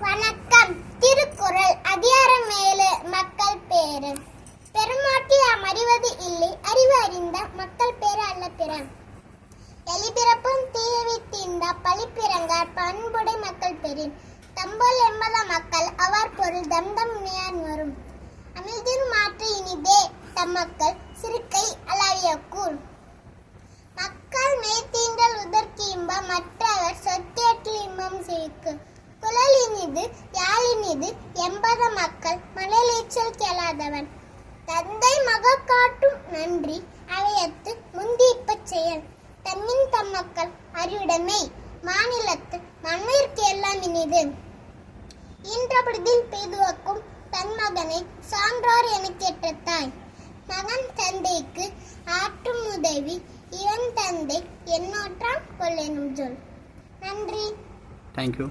வணக்கம். திருக்குறள். அதிகாரம் ஏழு. மக்கள் பேரு பெருமாட்டி அறிவது இல்லை. அறிவு அறிந்த மக்கள் பேரு அல்ல பிற எலிபிறப்பும் தீவித்திந்த பழிப்பிறங்கார் பண்புடை மக்கள் பெறின். தம்போல் என்பத மக்கள் அவர் பொருள் தந்தம் இணையான் வரும் அமிழ்தின் மாற்று இனிதே தம்மக்கள் சிறுக்கை அளவிய கூழ் மக்கள் மேய்த்தீண்டல் உதற்கு இன்பம். மற்றவர் சொத்தேற்று இன்பம் சிரிக்கும் குழல் இனிது யாழினிது எம்பத மக்கள் மணலேச்சல் கேளாதவன். தந்தை மக காட்டும் நன்றி அவையத்து முந்திப்ப செயல். தன்னின் தம்மக்கள் அறிவுடைமை மாநிலத்து மண்ணிற்கு எல்லாம் இனிது. ஈன்றபடிதில் பெய்துவக்கும் தன் மகனை சான்றோர் எனக் கேட்ட தாய் மகன் தந்தைக்கு ஆற்றும் உதவி இவன் தந்தை என்னோற்றான் கொள்ளெனும் சொல். நன்றி. தேங்க்யூ